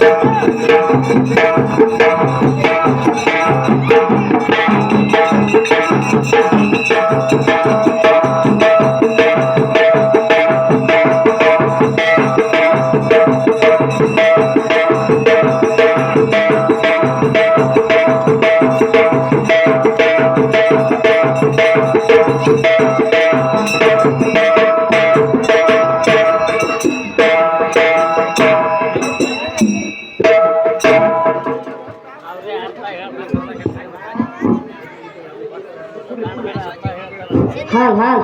Thank you. ಹಾಲ್ ಹಾಲ್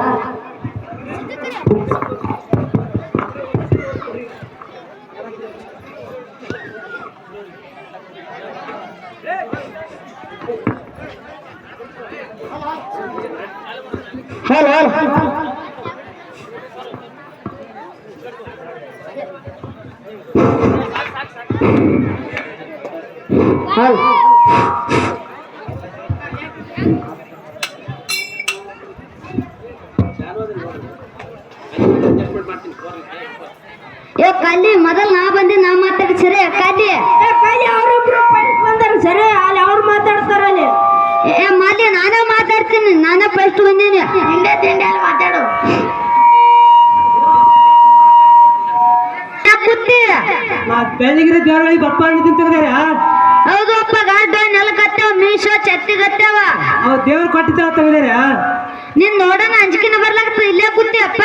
ಹಾಲ್ ಹಾಲ್ ಹಾಲ್ ಏ ಬೆಳಗಿನ ದೇವರೊಳಗೆ ಬಪ್ಪ ಹಣ್ಣು ತೆಗ್ದಾರ ಹೌದಪ್ಪ ನೆಲ ನೆಲಕತ್ತೇವ ಮೀಶೋ ಚತ್ತಿಗತ್ತೇವ ಅವ್ ದೇವ್ರು ಕೊಟ್ಟಿದ್ದ ತೆಗ್ದಾರ ನಿನ್ ನೋಡೋಣ ಅಂಜಿಕಿನ ಬರ್ಲಾಗ್ತ ಇಲ್ಲೇ ಕುತ್ತಿ ಅಪ್ಪ.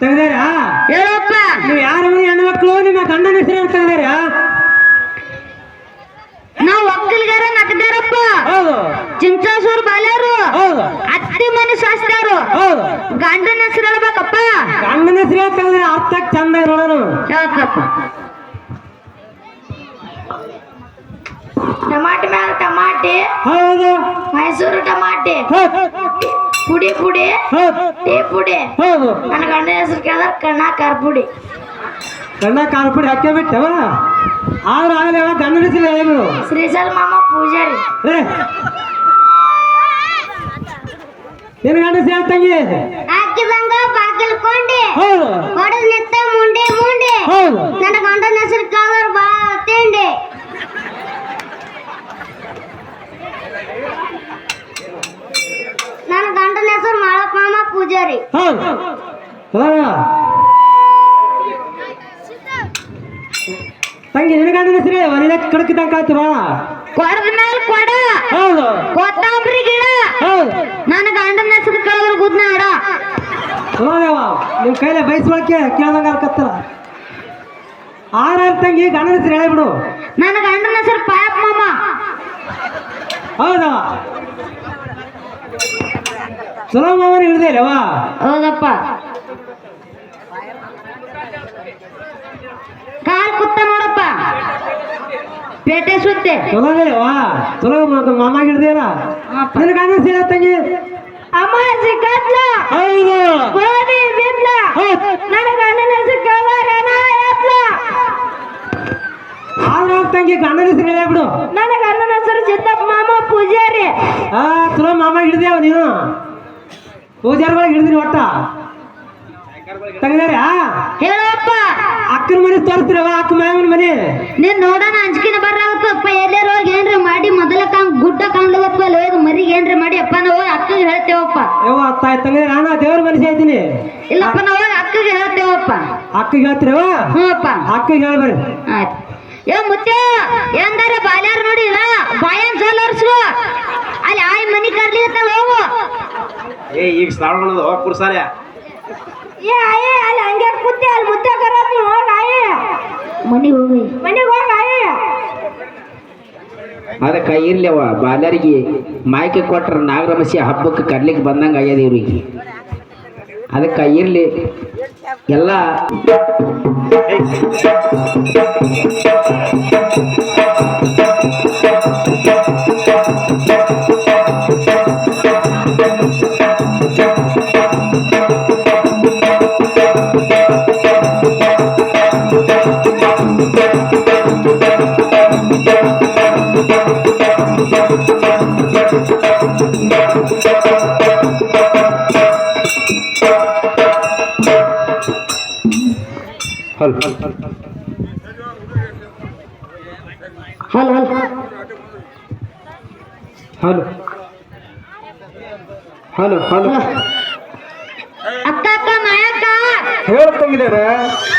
ತೆಗ್ದಾರ ಹೇಳಪ್ಪ. ನೀವು ಯಾರು ಹೆಣ್ಣು ಮಕ್ಕಳು ನಿಮ್ಮ ಗಂಡನ ಹೆಸರು ತೆಗ್ದಾರ ನಾವ್ ಒಕ್ಕಲಿಗಾರ ಮತದಾರಪ್ಪ ಹೌದು. ಚಿಂಚಾಸೂರ್ ಬಾಲ್ಯಾರು ಅತ್ತಿ ಮನೆ ಶಾಸ್ತ್ರಾರು ಗಂಡನ ಹೆಸರು ಹೇಳ್ಬೇಕಪ್ಪ. ಗಂಡನ ಹೆಸರು ತೆಗ್ದಾರ ಅರ್ಥ ಚಂದ ನೋಡೋಣ ಹೇಳ್ತಪ್ಪ ಟಮಾಟಿ ಮ್ಯಾಲ ಟಮಾಟಿ ಹೌದು. ಮೈಸೂರು ಟಮಾಟಿ ಪುಡಿ ಪುಡಿ ಟೀ ಪುಡಿ. ನನ್ನ ಗಂಡನ ಹೆಸರು ಕೇಳಿದ್ರೆ ಕಣ್ಣ ಕಾರ್ಪುಡಿ. ಪುಡಿ ಕಣ್ಣ ಕಾರ್ಪುಡಿ ಹಾಕೇ ಬಿಟ್ಟವ ಆದ್ರೆ ಆಗಲೇ ಗಂಡನ ಹೆಸರು ಏನು ಶ್ರೀಶೈಲ ಮಾಮ ಪೂಜಾರಿ ಏ ನಿನ್ನ ಗಂಡ ಹೆಸರು ತಂಗಿ ಹಾಕಿದಂಗ ಬಾಗಿಲ್ ಕೊಂಡಿ ಹೌದು ಹೊಡೆದ್ ನಿತ್ತ ಮುಂಡೆ ಮುಂಡೆ ಹೌದು ನನ್ನ ಗಂಡನ ಹೆಸರು ಕೇಳಿದ್ರ ಬಾ ನಿನ್ನ ಗಂಡನ ಸರಿ ಒಳ್ಳೆ ಕಡಕಿದಂಗ ಆಯ್ತು ಬಾ. ಕೊಡದ ಮೇಲೆ ಕೊಡ. ಹೌದು. ಕೊತ್ತಂಬರಿ ಗಿಡ. ಹೌದು. ನನ್ನ ಗಂಡನ ಹೆಸರು ಕೇಳಿದ್ರ ಗುದ್ನಾಡ ಹೌದವ ನಿಮ್ ಕೈಲೇ ಬಯಸ್ಕೊಳಕ್ಕೆ ಕೇಳ್ದಂಗ ಅನ್ಕತ್ತಲ್ಲ ಆರ ತಂಗಿ ಗಂಡನ ಹೆಸರು ಹೇಳಿಬಿಡು ನನ್ನ ಗಂಡನ ಹೆಸರು ಪಾಯಪ್ಪ ಮಾಮ. ಹೌದವ ಚಲೋ ಮಾವನ ಹಿಡ್ದೆ ಹೌದಪ್ಪ. ಕಾಲ್ ಕುತ್ತ ನೋಡಪ್ಪ ಪೇಟೆ ಸುತ್ತೆ. ಚಲೋ ಅದೇವಾ ಚಲೋ ಮ- ಮಾಮ ಹಿಡ್ದೇನ ನಿನ್ನ ಗಂಡನ ಹೆಸರು ತಂಗಿ? ಅಮ್ಮ ಕತ್ಲ ಹೌದು. ಗೋಧಿ ಹೌದು. ನನ್ನ ಗಂಡನ ಹೆಸರು ಕೇಳಿದ್ರೆ ಎತ್ಲ ಆರಾರು ತಂಗಿ ಗಂಡನ ಹೆಸರು ಹೇಳಿಬಿಡು ನನಗೆ ಅಣ್ಣನ ಹೆಸರು ಸಿದ್ದಪ್ಪ ಮಾಮ ಪೂಜಾರಿ. ಆ ಚಲೋ ಮಾಮ ಹಿಡ್ದೇವ ನೀನು. ಪೂಜಾರಿಗಳಿಗೆ ಹಿಡಿದಿರಿ ಒಟ್ಟ. ತೆಗ್ದಾರ? ಹೇಳಪ್ಪ. ಅಕ್ಕನ ಮನೆ ತೋರಿಸ್ತಿರವ ಅಕ್ಕ ಮಾವನ ಮನೆ? ನೀನ್ ನೋಡೋಣ ಅಂಜಿಕಿನ ಅಪ್ಪ ಎಲ್ಲಾರು ಹೋಗಿ ಏನ್ರಿ ಮಾಡಿ ಮೊದಲ ಕಾಂಗ್ ಗುಡ್ಡ ಕಾಣ್ಲವಪ್ಪ ಅಲ್ಲಿ ಹೋಗಿ ಮರಿಗೆ ಏನ್ರಿ ಮಾಡಿ ಅಪ್ಪ ನಾವು ಹೋಗಿ ಅಕ್ಕಗೆ ಹೇಳ್ತೇವಪ್ಪ. ಯವ್ವ ತಾಯಿ ತಂಗಿದ್ರೆ ನಾನು ದೇವ್ರ ಮನುಷ್ಯ ಇದ್ದೀನಿ ಇಲ್ಲಪ್ಪ ನಾವು ಹೋಗಿ ಅಕ್ಕಗೆ ಹೇಳ್ತೇವಪ್ಪ. ಅಕ್ಕಗೆ ಹೇಳ್ತಿರವ ಹ್ಞೂ ಅಪ್ಪ ಅಕ್ಕಗೆ ಹೇಳ್ಬರ್ರಿ ಆಯ್ತು. ಏ ಮುತ್ತೆ ಎಂದಾರ ಬಾಲ್ಯಾರ ನೋಡಿ ಬಾಯನ್ ಸೋಲರ್ಸು ಅಲ್ಲಿ ಆಯ್ ಮನಿ ಅಂತ ಹೋಗು. ಏ ಈಗ ಶ್ರಾವಣದ ಕುರ್ಸಾಲೆ ಏ ಅಲ್ಲಿ ಹಂಗೆ ಕೂತೆ ಅಲ್ಲಿ ಮುದ್ದೆ ಕರೋದು ಹೋಗ ಆಯೆ ಮನೆಗೆ ಹೋಗಿ. ಮನೆಗೆ ಹೋಗ ಆಯೆ ಅದಕ್ಕ ಇರ್ಲಿವ ಬಾಲರಿಗೆ ಮಾಯ್ಕೆ ಕೊಟ್ರ ನಾಗರಮಸಿ ಹಬ್ಬಕ್ಕೆ ಕರ್ಲಿಕ್ಕೆ ಬಂದಂಗೆ ಆಗ್ಯದ ಇವ್ರಿಗೆ. ಅದಕ್ಕ ಇರ್ಲಿ ಎಲ್ಲ ಹಲ್. Hello hello. ಅಕ್ಕ ಅಕ್ಕ ಮಾಯಕ್ಕ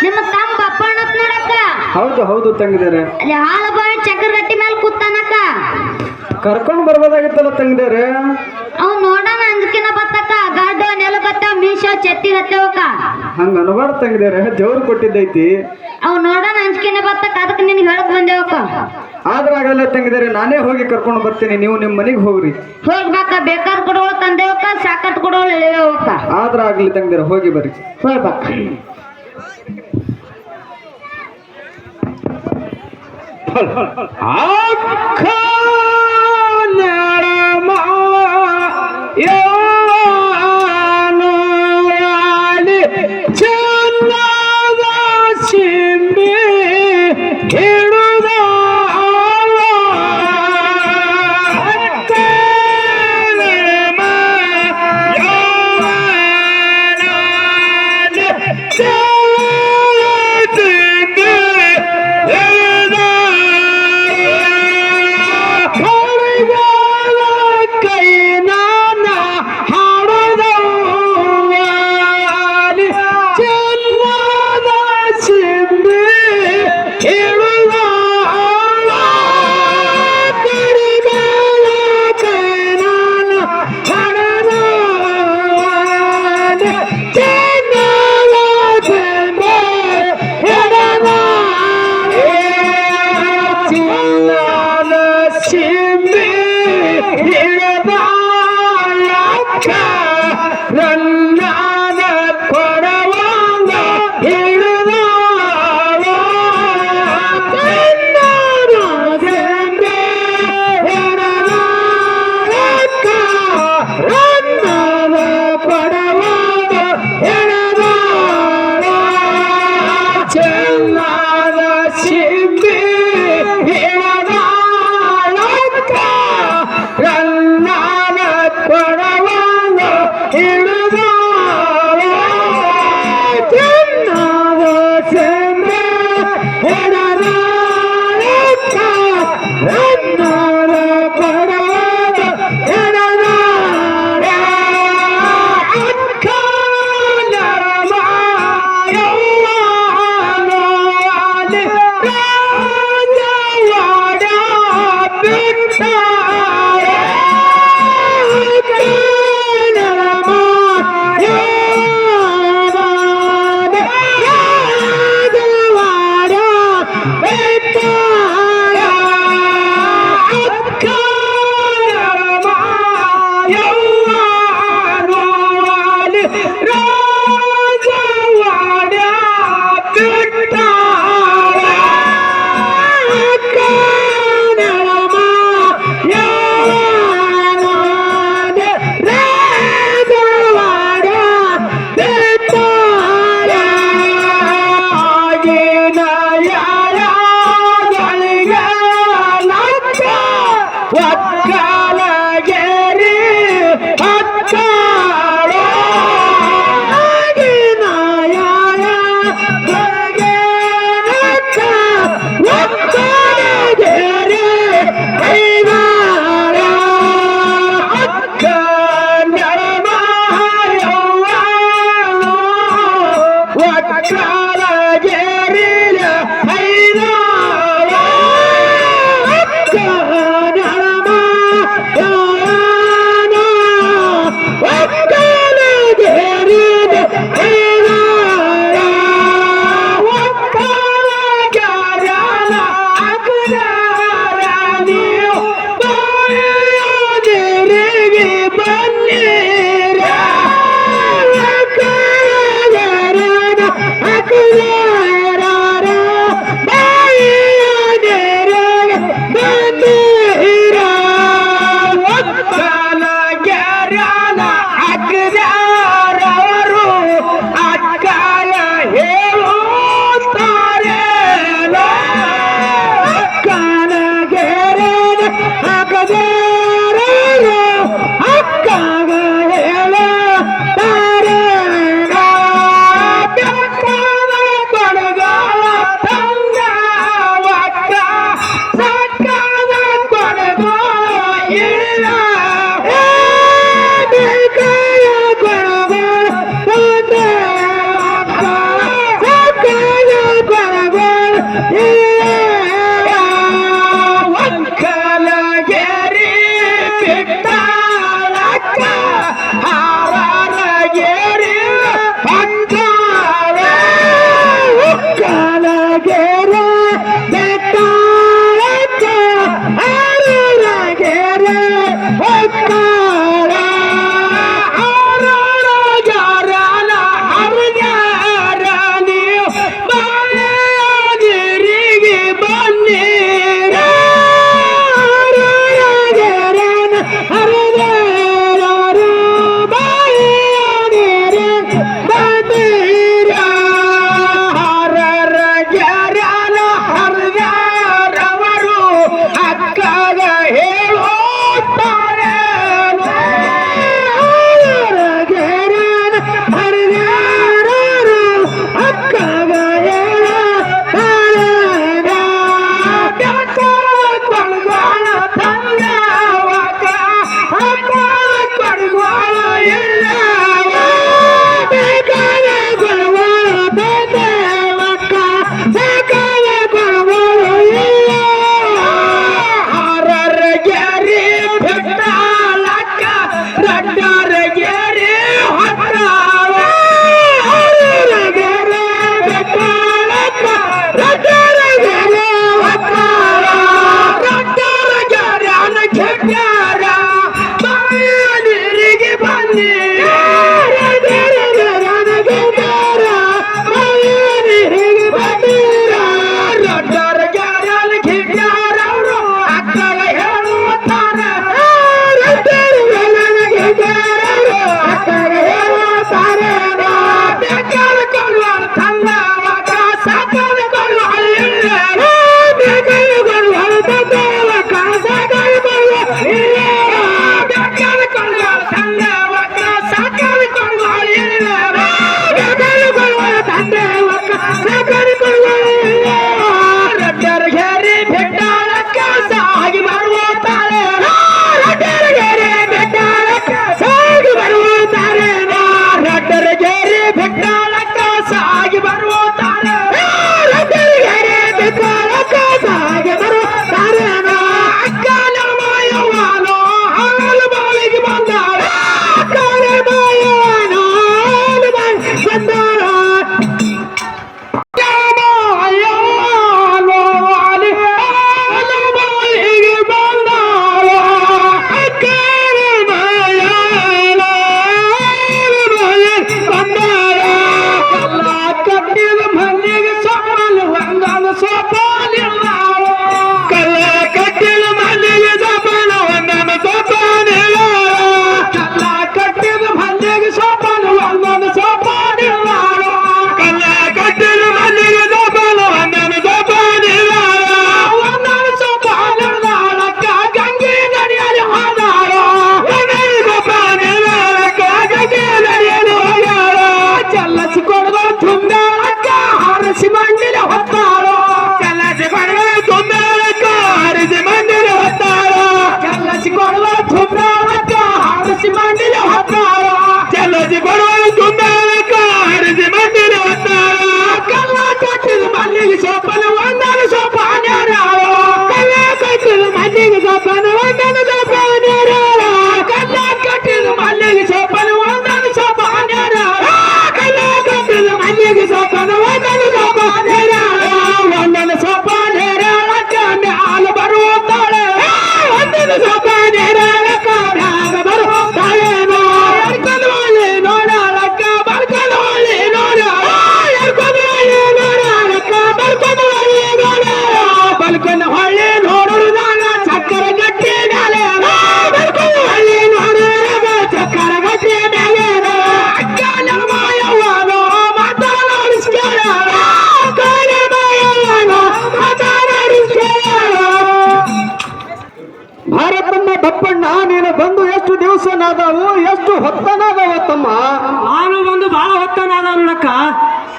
ನಿಮ್ಮ ತಮ್ಮ ಅಪ್ಪ ಹೌದು ಹೌದು ತಂಗಿದಾರೆ. ಅಲ್ಲಿ ಹಾಳು ಬಾಯಿ ಚಕ್ರ ಗಟ್ಟಿ ಮೇಲೆ ಕೂತಾನಕ್ಕ. ಕರ್ಕೊಂಡು ಬರ್ಬೋದಾಗಿತ್ತಲ್ಲ ತಂಗಿದಾರೆ? ಅವ್ ನೋಡೋಣ ಅಂಜಕಿನ ಬತ್ತಕ್ಕ. ಗಾಡು ನೆಲ ಬತ್ತ ಮೀಶೋ ಚೆತ್ತಿ ಹತ್ತವಕ್ಕ. ಹಂಗ ಅನ್ಬಾರ್ದು ತಂಗಿದಾರೆ ದೇವ್ರು ಕೊಟ್ಟಿದ್ದೈತಿ. ಅವ್ ನೋಡೋಣ ಅಂಜಕಿನ ಬತ್ತಕ್ಕ ಅದಕ್ಕೆ ನಿನಗೆ ಹೇಳಕ್ ಬಂದೇವಕ್ಕ. ಆದ್ರಾಗಲ್ಲ ತಂಗಿದೇರೆ ನಾನೇ ಹೋಗಿ ಕರ್ಕೊಂಡು ಬರ್ತೀನಿ ನೀವು ನಿಮ್ಮ ಮನೆಗೆ ಹೋಗ್ರಿ. ಹೋಗ್ಬೇಕ ಬೇಕಾದ ಕೊಡೋಳು ತಂದೇವಕ್ಕ ಸಾಕತ್ ಕೊಡೋಳು ಇಳಿಯವಕ್ಕ ಆದ್ರಾಗ್ಲಿ ತಂಗಿದೇರೆ ತಂಗಿದಾರೆ ಹೋಗಿ ಬರ್ರಿ. ಹೋಗ್ಬೇಕ. આખા નાળામાં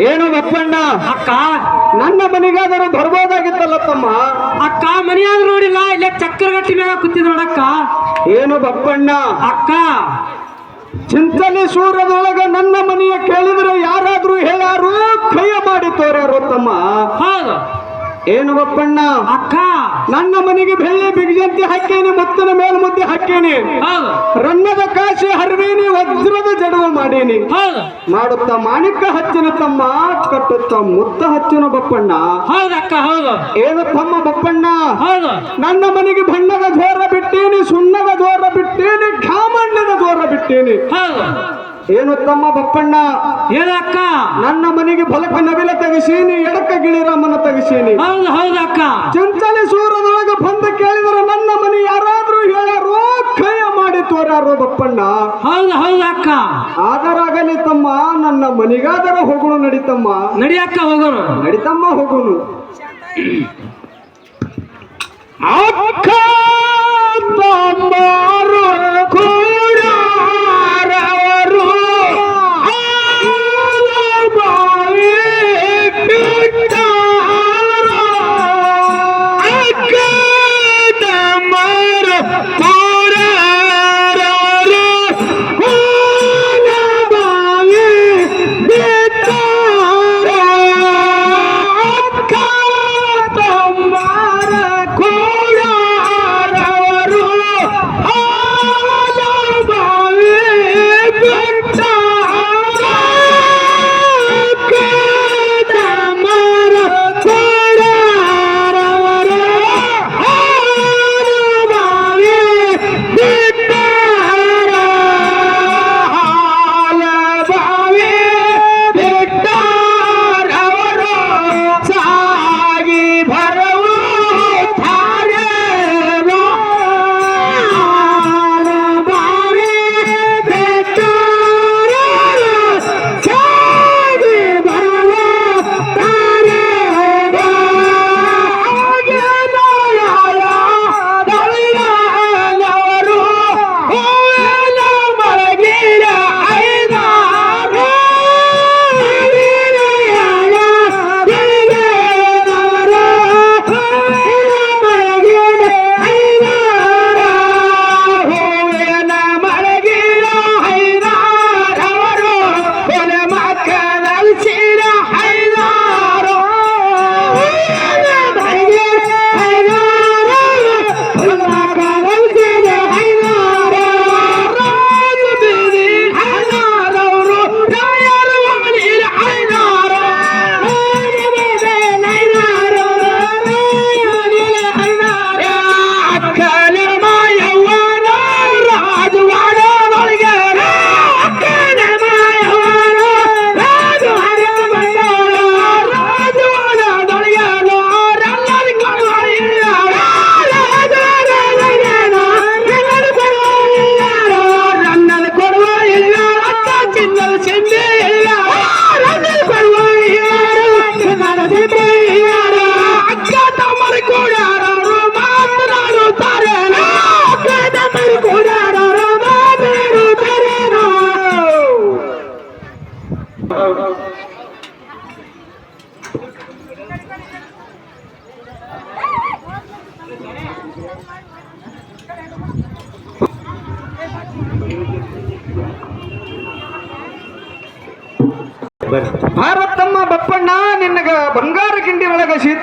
ಏನು ಬಪ್ಪಣ್ಣ ಅಕ್ಕ. ನನ್ನ ಮನೆಗಾದರೂ ಬರ್ಬೋದಾಗಿತ್ತಲ್ಲ ತಮ್ಮ? ಅಕ್ಕ ಮನೆಯಾಗ ನೋಡಿಲ್ಲ ಇಲ್ಲೇ ಚಕ್ಕರಗಟ್ಟಿ ಮ್ಯಾಗ ಕೂತಿದ್ ನೋಡಕ್ಕ. ಏನು ಬಪ್ಪಣ್ಣ ಅಕ್ಕ. ಚಿಂತನೆ ಸೂರ್ಯದೊಳಗ ನನ್ನ ಮನೆಯ ಕೇಳಿದ್ರೆ ಯಾರಾದ್ರೂ ಹೇಳಾರು ಕೈಯ ಮಾಡಿ ತೋರಾರು ತಮ್ಮ. ಹೌದು. ಏನು ಬಪ್ಪಣ್ಣ ಅಕ್ಕ! ನನ್ನ ಮನೆಗೆ ಬೆಳ್ಳಿ ಬಿಗಿಜಂತಿ ಹಾಕೇನೆ ಮತ್ತನ ಮೇಲ್ ಮುದ್ದೆ ಹಾಕೇನೆ ರನ್ನದ ಕಾಶಿ ಹರಿವೇನಿ ವಜ್ರದ ಜಡವ ಮಾಡೇನಿ. ಮಾಡುತ್ತ ಮಾಣಿಕ ಹಚ್ಚಿನ ತಮ್ಮ ಕಟ್ಟುತ್ತ ಮುತ್ತ ಹಚ್ಚಿನ ಬಪ್ಪಣ್ಣ. ಹೌದು ಏನು ತಮ್ಮ ಬಪ್ಪಣ್ಣ? ಹೌದು. ನನ್ನ ಮನೆಗೆ ಬಣ್ಣದ ಜೋರ ಬಿಟ್ಟೇನಿ ಸುಣ್ಣದ ಜೋರ ಬಿಟ್ಟೇನಿ ಘಾಮಣ್ಣದ ಜೋರ ಬಿಟ್ಟೇನಿ. ಹೌದು. ಏನು ತಮ್ಮ ಬಪ್ಪಣ್ಣ? ಏನಕ್ಕ ಅಕ್ಕ? ನನ್ನ ಮನೆಗೆ ಬಲಕ ನವಿಲ ತೆಗಿಸೀನಿ ಎಡಕ ಗಿಳಿರಾಮನ ತೆಗಿಸೀನಿ. ಹೌದು ಹೌದು ಅಕ್ಕ. ಚಂಚಲಿ ಸೂರನೊಳಗ ಬಂದು ಕೇಳಿದ್ರೆ ನನ್ನ ಮನೆ ಯಾರಾದ್ರೂ ಹೇಳೋ ಕೈಯ ಮಾಡಿ ತೋರ್ಯಾರು ಬಪ್ಪಣ್ಣ? ಹೌದು ಹೌದಕ್ಕ ಅಕ್ಕ. ಆದರಾಗಲಿ ತಮ್ಮ ನನ್ನ ಮನೆಗಾದರ ಹೋಗುಣ ನಡಿತಮ್ಮ. ನಡಿಯಕ್ಕ ಹೋಗೋಣ ನಡಿತಮ್ಮ ಹೋಗುಣು ಅಕ್ಕ ತಮ್ಮರು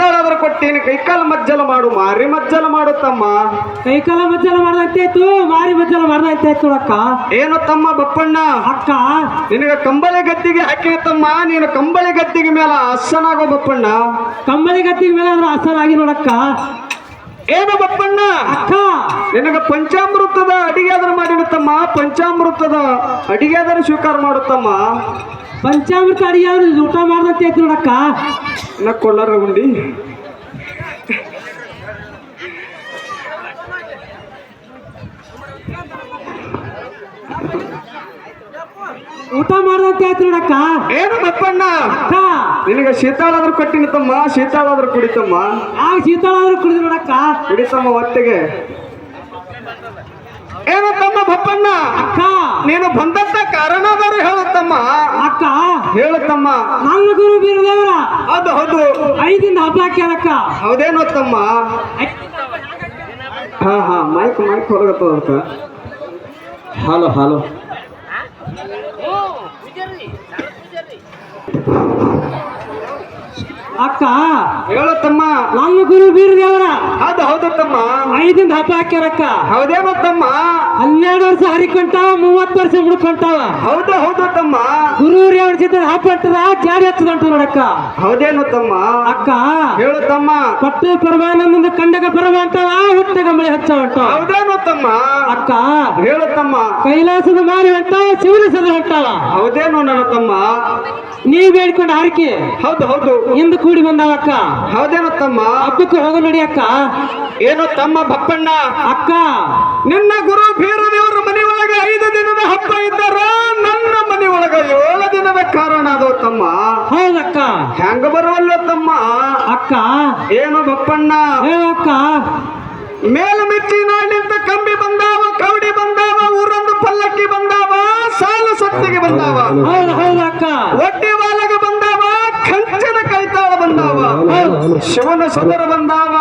ಗಿಂಡಿ ಕೊಟ್ಟೇನೆ. ಕೈಕಾಲ ಮಜ್ಜಲ ಮಾಡು ಮಾರಿ ಮಜ್ಜಲ ಮಾಡು ತಮ್ಮ. ಕೈಕಾಲ ಮಜ್ಜಲ ಮಾಡ್ದಂತಾಯ್ತು ಮಾರಿ ಮಜ್ಜಲ ಮಾಡ್ದಂತಾಯ್ತು ಅಕ್ಕ. ಏನು ತಮ್ಮ ಬಪ್ಪಣ್ಣ? ಅಕ್ಕ. ನಿನಗೆ ಕಂಬಳಿ ಗದ್ದಿಗೆ ಹಾಕಿನ ತಮ್ಮ. ನೀನು ಕಂಬಳಿ ಗದ್ದಿಗೆ ಮೇಲೆ ಹಸನಾಗೋ ಬಪ್ಪಣ್ಣ. ಕಂಬಳಿ ಗತ್ತಿಗೆ ಮೇಲೆ ಅಂದ್ರೆ ಹಸನಾಗಿ ನೋಡಕ್ಕ. ಏನು ಬಪ್ಪಣ್ಣ? ಅಕ್ಕ. ನಿನಗ ಪಂಚಾಮೃತದ ಅಡಿಗೆ ಆದ್ರೆ ಮಾಡಿರುತ್ತಮ್ಮ ತಮ್ಮ. ಪಂಚಾಮೃತದ ಅಡಿಗೆ ಆದ್ರೆ ಸ್ವೀಕಾರ ಮಾಡುತ್ತಮ್ಮ ಪಂಚಾಮೃತ ಅಡಿಗೆ ಊಟ ಊಟ ಮಾಡ್ದಂತಾಯ್ತು ನೋಡಕ್ಕ? ನಾ ಕೊಳ್ಳರ ಉಂಡಿ ಊಟ ಮಾಡ್ದಂತೆ ಮಾಡ್ದಂತಾಯ್ತು ನೋಡಕ್ಕ? ಏನು ಮಪ್ಪಣ್ಣ ನಿನಗೆ ಶೀತಾಳಾದ್ರೂ ಕೊಟ್ಟಿನ ತಮ್ಮ ಶೀತಾಳಾದ್ರೂ ಕುಡಿತಮ್ಮ. ಆ ಶೀತಾಳಾದ್ರೂ ಆದ್ರೂ ಕುಡಿದು ನೋಡಕ್ಕ? ಕುಡಿತಮ್ಮ ಹೊಟ್ಟೆಗೆ ಏನು ತಮ್ಮ ಬಪ್ಪಣ್ಣ ಅಕ್ಕ. ನೀನು ಬಂದಂತ ಕಾರಣದವರು ಹೇಳುತ್ತಮ್ಮ ಅಕ್ಕ. ಹೇಳುತ್ತಮ್ಮ ನನ್ನ ಗುರು ಬೀರದೇವರ. ಅದು ಹೌದು. ಐದಿಂದ ಹಬ್ಬ ಕೇಳಕ್ಕ ಹೌದೇನೋ ತಮ್ಮ. ಹಾ ಹಾ ಮೈಕ್ ಮೈಕ್ ಹೊರಗತ್ತ ಹಲೋ ಹಲೋ. ಅಕ್ಕ. ಹೇಳತ್ತಮ್ಮ. ನಮ್ಮ ಗುರು ಬೀರದೇವರ ಹೌದು ಹೌದು ತಮ್ಮ. ಐದಿಂದ ಹಬ್ಬ ಹಾಕ್ಯಾರಕ್ಕ. ಹೌದೇ ತಮ್ಮ ಹನ್ನೆರಡು ವರ್ಷ ಹರಿಕೊಂಟಾವ ಮೂವತ್ತು ವರ್ಷ ಮುಡ್ಕೊಂಟಾವ ಹೌದ ಹೌದು ತಮ್ಮ. ಗುರು ರೇವಣ ಜೊತೆ ಹಬ್ಬ ಅಂತಾರ ಜಾಡಿ ಹಚ್ಚದಂಟು ನೋಡಕ್ಕ ಹೌದೇನು ತಮ್ಮ. ಅಕ್ಕ. ಹೇಳು ತಮ್ಮ. ಪಟ್ಟು ಪರಮಾನಂದ ಕಂಡಗ ಪರಮ ಅಂತಾವ ಹುಟ್ಟಗ ಮಳೆ ಹಚ್ಚ ಹೌದೇನತ್ತಮ್ಮ ಹೌದೇನೋ ತಮ್ಮ. ಅಕ್ಕ. ಹೇಳು ತಮ್ಮ. ಕೈಲಾಸದ ಮಾರಿ ಹೊಂಟಾವ ಶಿವನ ಸದ ಹೊಂಟಾವ. ಹೌದೇನೋ ನನ್ನ ತಮ್ಮ. ನೀ ಹೇಳ್ಕೊಂಡು ಹಾರಿಕೆ. ಹೌದು ಹೌದು. ಎಂದು ಕೂಡಿ ಬಂದಾವಕ್ಕ ಹೌದೇನೋ ತಮ್ಮ ಹಬ್ಬಕ್ಕೆ ಹೋಗ ನೋಡಿ ಅಕ್ಕ. ಏನು ತಮ್ಮ ಬಪ್ಪಣ್ಣ? ಅಕ್ಕ. ನಿನ್ನ ಗುರು ಬೀರದೇವರ ಮನೆ ಒಳಗೆ ಐದು ದಿನದ ಹಬ್ಬ ಇದ್ದಾರ ನನ್ನ ಮನೆ ಒಳಗೆ ಏಳು ದಿನದ ಕಾರಣ ಅದು ತಮ್ಮ. ಹೌದಕ್ಕ. ಹೆಂಗ ಬರುವಲ್ಲ ತಮ್ಮ? ಅಕ್ಕ. ಏನು ಬಪ್ಪಣ್ಣ? ಅಕ್ಕ. ಮೇಲ ಮೆಚ್ಚಿ ನಾಡಿಂದ ಕಂಬಿ ಬಂದಾವ ಕೌಡಿ ಬಂದಾವ ಪಲ್ಲಕ್ಕಿ ಬಂದಾವ ಸಾಲ ಸತ್ತಿಗೆ ಬಂದಾವ. ಹೌದು ಒಡ್ಡಿ ವಾಲಗ ಬಂದಾವ ಕಂಚನ ಕೈತಾಳ ಬಂದಾವ. ಶಿವನ ಸದರ ಬಂದಾವ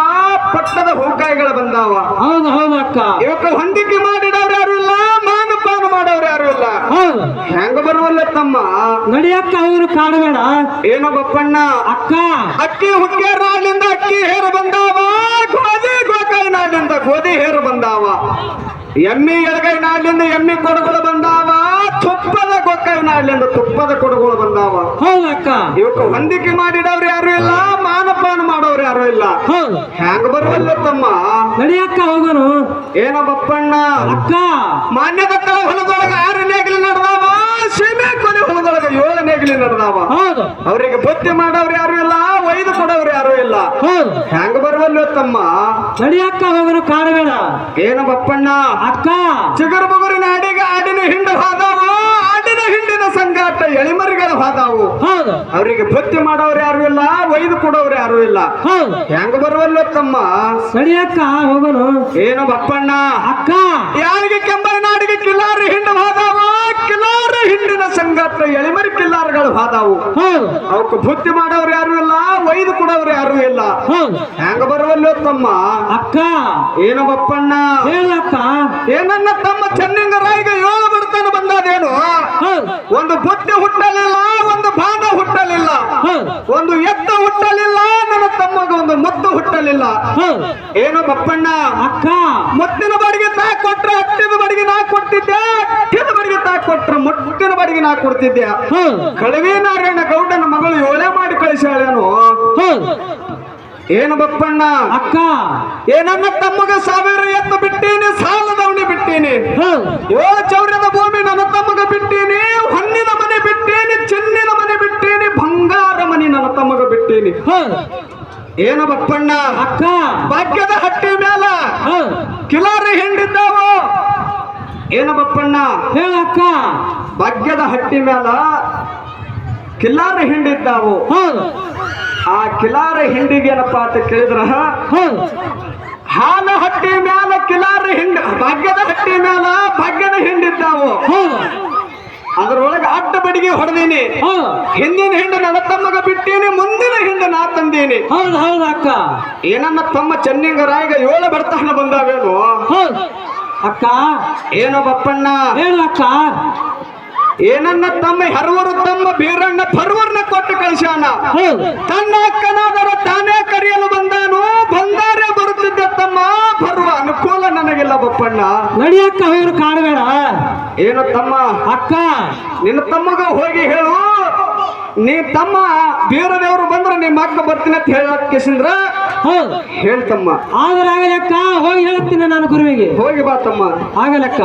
ಪಟ್ಟದ ಹೂಕಾಯಿಗಳ ಬಂದಾವ. ಹೌದು ಹೌದಕ್ಕ ಇವತ್ತು ಹೊಂದಿಕೆ ಮಾಡಿದವ್ರು ಯಾರು ಇಲ್ಲ ಮಾನಪಾನ ಮಾಡೋರು ಯಾರು ಇಲ್ಲ. ಹೌದು. ಹೆಂಗ ಬರುವಲ್ಲ ತಮ್ಮ? ನಡಿಯಕ್ಕ ಅವರು ಕಾಡಬೇಡ. ಏನೋ ಬಪ್ಪಣ್ಣ? ಅಕ್ಕ. ಅಕ್ಕಿ ಹುಕ್ಕೆ ನಾಡಿಂದ ಅಕ್ಕಿ ಹೇರು ಬಂದಾವ. ನಾಡಿಂದ ಗೋಧಿ ಹೇರು ಬಂದಾವ. ಎಮ್ಮಿ ಎಡಗೈ ನಾಲಿಂದ ಎಮ್ಮಿ ಕೊಡಗಳು ಬಂದಾವ. ತುಪ್ಪದ ಗೊಕ್ಕೈ ನಾಲಿಂದ ತುಪ್ಪದ ಕೊಡಗಳು ಬಂದಾವ. ಹೌದಕ್ಕ? ಇವಕ್ಕ ಹೊಂದಿಕೆ ಮಾಡಿದವ್ರು ಯಾರು ಇಲ್ಲ ಮಾನಪಾನ ಮಾಡೋರು ಯಾರು ಇಲ್ಲ. ಹೌದು. ಹೆಂಗ ಬರುವಲ್ಲ ತಮ್ಮ ನಡಿಯಕ್ಕ ಹೋಗೋನು? ಏನಪ್ಪಣ್ಣ ಬಪ್ಪಣ್ಣ? ಅಕ್ಕ. ಮಾನ್ಯದ ಹೊಲದೊಳಗ ಯಾರು ನೇಗಿಲು ನಡೆದಾವ. ಸೀಮೆ ಕೊನೆ ಹೊಲದೊಳಗ ಏಳು ನೇಗಿಲು ನಡೆದಾವ ಹೌದು. ಅವರಿಗೆ ಬುದ್ಧಿ ಮಾಡವ್ರು ಯಾರು ಇಲ್ಲ ಒಯ್ದು ಕೊಡವ್ರು ಯಾರು ಇಲ್ಲ. ಹೌದು. ಹೆಂಗ ಬರುವಲ್ಲ ತಮ್ಮ ನಡಿಯಕ್ಕ ಹೋಗೋನು ಕಾಡಬೇಡ ಏನ ಬಪ್ಪಣ್ಣ? ಅಕ್ಕ. ಚಿಗರು ಬಗುರಿನ ಅಡಿಗೆ ಆಡಿನ ಹಿಂಡು ಹೋದಾವ ಆಡಿನ ಹಿಂಡಿನ ಸಂಗಾಟ ಎಳಿಮರಿಗಳು ಹೋದಾವು. ಹೌದು. ಅವರಿಗೆ ಭಕ್ತಿ ಮಾಡೋರು ಯಾರು ಇಲ್ಲ ಒಯ್ದು ಕೊಡೋರು ಯಾರು ಇಲ್ಲ. ಹೌದು. ಹೆಂಗ ಬರುವಲ್ಲ ತಮ್ಮ ನಡಿಯಕ್ಕ ಹೋಗಲು. ಏನು ಬಪ್ಪಣ್ಣ? ಅಕ್ಕ. ಯಾರಿಗೆ ಕೆಂಬರಿನ ನಾಡಿಗೆ ಕಿಲ್ಲಾರಿ ಹಿಂಡು ಹೋದಾವ? ಹಿಂಡಿನ ಸಂಗಾತ್ರ ಎಳಿಮರಿ ಕಿಲ್ಲಾರಗಳು ಹೋದಾವು. ಹೌದು ಅವಕ್ಕೆ ಬುದ್ಧಿ ಮಾಡೋರು ಯಾರು ಇಲ್ಲ ಒಯ್ದು ಕೊಡೋರು ಯಾರು ಇಲ್ಲ. ಹೆಂಗ ಬರುವಲ್ಲ ತಮ್ಮ ಅಕ್ಕ. ಏನು ಬಪ್ಪಣ್ಣ? ಹೇಳಕ್ಕ ಏನನ್ನ ತಮ್ಮ ಚೆನ್ನಿಂಗರಾಯಿಗೆ ಏಳು ಬಡತನ ಬಂದದೇನು? ಒಂದು ಬುದ್ಧಿ ಹುಟ್ಟಲಿಲ್ಲ ಒಂದು ಬಾಧ ಹುಟ್ಟಲಿಲ್ಲ. ಒಂದು ಎತ್ತ ಹುಟ್ಟಲಿಲ್ಲ ನನ್ನ ತಮ್ಮಗ ಒಂದು ಮದ್ದು ಹುಟ್ಟಲಿಲ್ಲ. ಏನು ಬಪ್ಪಣ್ಣ? ಅಕ್ಕ. ಮುತ್ತಿನ ಬಡಿಗೆ ತಾ ಕೊಟ್ರೆ ಹತ್ತಿನ ಬಡಿಗೆ ನಾ ಕೊಟ್ಟಿದ್ದೆ ಹಟ್ಟಿದ ಬಡಿಗೆ ತಾ ಕೊಟ್ರೆ ಮುಟ್ಟಿನ ಬಡಿಗೆ ನಾ ಕೊಡ್ತಿದ್ದೆ ಕಳವಿ ನಾರಾಯಣ ಗೌಡನ ಮಗಳು ಯೋಳೆ ಮಾಡಿ ಕಳಿಸ್ಯಾಳೇನು? ಹೌದು ಏನು ಬಪ್ಪಣ್ಣ? ಅಕ್ಕ. ಏನನ್ನ ತಮ್ಮಗ ಸಾವಿರ ಎತ್ತು ಬಿಟ್ಟೀನಿ ಸಾಲದವಣಿ ಬಿಟ್ಟೀನಿ. ಏಳು ಚೌರ್ಯದ ಭೂಮಿ ನನ್ನ ತಮ್ಮಗ ಬಿಟ್ಟೀನಿ ಹೊನ್ನಿನ ಮನೆ ಬಿಟ್ಟೀನಿ ಚಿನ್ನಿನ ಮನೆ ಬಿಟ್ಟೀನಿ ಬಂಗಾರ ಮನೆ ನನ್ನ ತಮ್ಮಗ ಬಿಟ್ಟೀನಿ. ಏನು ಬಪ್ಪಣ್ಣ? ಅಕ್ಕ. ಭಾಗ್ಯದ ಹಟ್ಟಿ ಮೇಲ ಕಿಲಾರಿ ಹಿಂಡಿದ್ದಾವೋ? ಏನು ಬಪ್ಪಣ್ಣ? ಹೇಳಕ್ಕ ಭಾಗ್ಯದ ಹಟ್ಟಿ ಮೇಲ ಕಿಲಾರ ಹಿಂಡಿದ್ದಾವು. ಆ ಕಿಲಾರ ಹಿಂಡಿಗೆ ಏನಪ್ಪಾ ಅಂತ ಕೇಳಿದ್ರ? ಹಾಲ ಹಟ್ಟಿ ಮ್ಯಾಲ ಕಿಲಾರ ಹಿಂಡ ಭಾಗ್ಯದ ಹಟ್ಟಿ ಮ್ಯಾಲ ಭಾಗ್ಯದ ಹಿಂಡಿದ್ದಾವು. ಅದ್ರೊಳಗೆ ಅಡ್ಡ ಬಡಿಗೆ ಹೊಡೆದೀನಿ. ಹೌದು. ಹಿಂದಿನ ಹಿಂಡ ನನ್ನ ತಮ್ಮಗ ಬಿಟ್ಟೀನಿ ಮುಂದಿನ ಹಿಂಡ ನಾ ತಂದೀನಿ. ಹೌದು ಹೌದು ಅಕ್ಕ. ಏನನ್ನ ತಮ್ಮ ಚೆನ್ನಿಂಗರಾಯಿಗ ಏಳು ಬರ್ತಾನ ಬಂದಾವೇನು? ಅಕ್ಕ. ಏನೋ ಬಪ್ಪಣ್ಣ? ಹೇಳು ಅಕ್ಕ. ಏನನ್ನ ತಮ್ಮ ಹರವರು ತಮ್ಮ ಬೀರಣ್ಣ ಪರ್ವರ್ನ ಕೊಟ್ಟು ಕಳಿಸ್ಯಾನ? ಹೌದು. ತನ್ನ ಅಕ್ಕನಾದರ ತಾನೇ ಕರೆಯಲು ಬಂದಾನು? ಬಂದಾರೆ ಬರುತ್ತಿದ್ದ ತಮ್ಮ ಬರುವ ಅನುಕೂಲ ನನಗಿಲ್ಲ ಬಪ್ಪಣ್ಣ. ನಡಿಯಕ್ಕ ಹೋಗಿರು ಕಾಣಬೇಡ. ಏನು ತಮ್ಮ? ಅಕ್ಕ. ನಿನ್ನ ತಮ್ಮಗ ಹೋಗಿ ಹೇಳು. ನೀ ತಮ್ಮ ಬೀರದೇವರು ಬಂದ್ರೆ ನಿಮ್ಮ ಅಕ್ಕ ಬರ್ತೀನಿ ಅಂತ ಹೇಳಕ್ಕೆಸಂದ್ರ ಹೌದು. ಹೇಳ್ತಮ್ಮ ಆದ್ರೆ ಆಗಲಕ್ಕ ಹೋಗಿ ಹೇಳ್ತೀನಿ ನಾನು ಗುರುವಿಗೆ. ಹೋಗಿ ಬಾ ತಮ್ಮ. ಆಗಲಕ್ಕ